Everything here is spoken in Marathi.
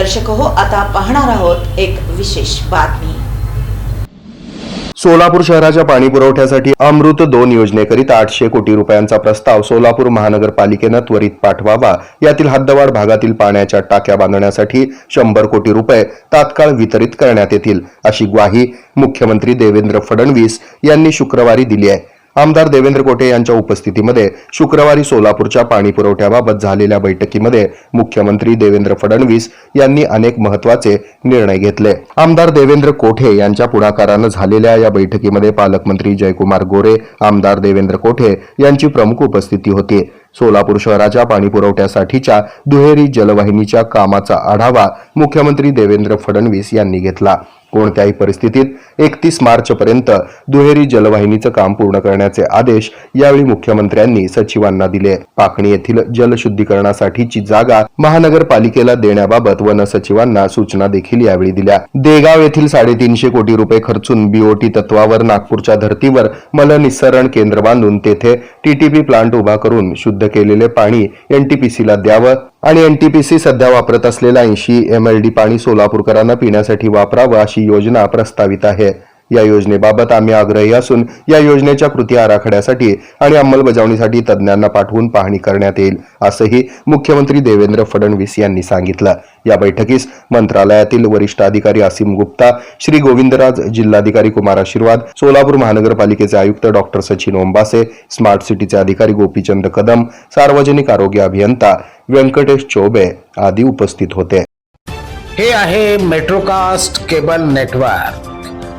दर्शक हो आता पाहणार आहोत एक विशेष बातमी. सोलापूर शहराच्या पाणी पुरवठ्यासाठी अमृत दोन योजनेकरिता आठशे कोटी रुपयांचा प्रस्ताव सोलापूर महानगरपालिकेनं त्वरित पाठवावा. यातील हद्दवाढ भागातील पाण्याच्या टाक्या बांधण्यासाठी शंभर कोटी रुपये तात्काळ वितरित करण्यात येतील अशी ग्वाही मुख्यमंत्री देवेंद्र फडणवीस यांनी शुक्रवारी दिली आहे. आमदार देवेंद्र कोटे यांच्या उपस्थितीमध्ये शुक्रवारी सोलापूरच्या पाणी पुरवठ्याबाबत झालेल्या बैठकीमध्ये मुख्यमंत्री देवेंद्र फडणवीस यांनी अनेक महत्त्वाचे निर्णय घेतले. आमदार देवेंद्र कोठे यांच्या पुढाकारानं झालेल्या या बैठकीमध्ये पालकमंत्री जयकुमार गोरे आमदार देवेंद्र कोठे यांची प्रमुख उपस्थिती होती. सोलापूर शहराच्या पाणी पुरवठ्यासाठीच्या दुहेरी जलवाहिनीच्या कामाचा आढावा मुख्यमंत्री देवेंद्र फडणवीस यांनी घेतला. कोणत्याही परिस्थितीत एकतीस मार्च पर्यंत दुहेरी जलवाहिनीचं काम पूर्ण करण्याचे आदेश यावेळी मुख्यमंत्र्यांनी सचिवांना दिले. पाकणी येथील जलशुद्धीकरणासाठीची जागा महानगरपालिकेला देण्याबाबत वन सचिवांना सूचना देखील यावेळी दिल्या. देगाव येथील साडेतीनशे कोटी रुपये खर्चून बीओटी तत्वावर नागपूरच्या धर्तीवर मलनिस्सरण केंद्र बांधून तेथे टीटीपी प्लांट उभा करून शुद्ध शुद्ध केलेले पाणी एनटीपीसीला द्यावं आणि एनटीपीसी सध्या वापरत असलेलं ऐंशी एम एल डी पाणी सोलापूरकरांना पिण्यासाठी वापरावं अशी योजना प्रस्तावित आहे. या योजनेबाबत आम्ही आग्रही असून या योजनेच्या कृती आराखड्यासाठी आणि अंमलबजावणीसाठी तज्ज्ञांना पाठवून पाहणी करण्यात येईल असंही मुख्यमंत्री देवेंद्र फडणवीस यांनी सांगितलं. या बैठकीस मंत्रालयातील वरिष्ठ अधिकारी असीम गुप्ता श्री गोविंदराज जिल्हाधिकारी कुमार आशीर्वाद सोलापूर महानगरपालिकेचे आयुक्त डॉक्टर सचिन ओंबासे स्मार्ट सिटीचे अधिकारी गोपीचंद कदम सार्वजनिक आरोग्य अभियंता व्यंकटेश चौबे आदी उपस्थित होते. हे आहे मेट्रोकास्ट केबल नेटवर्क.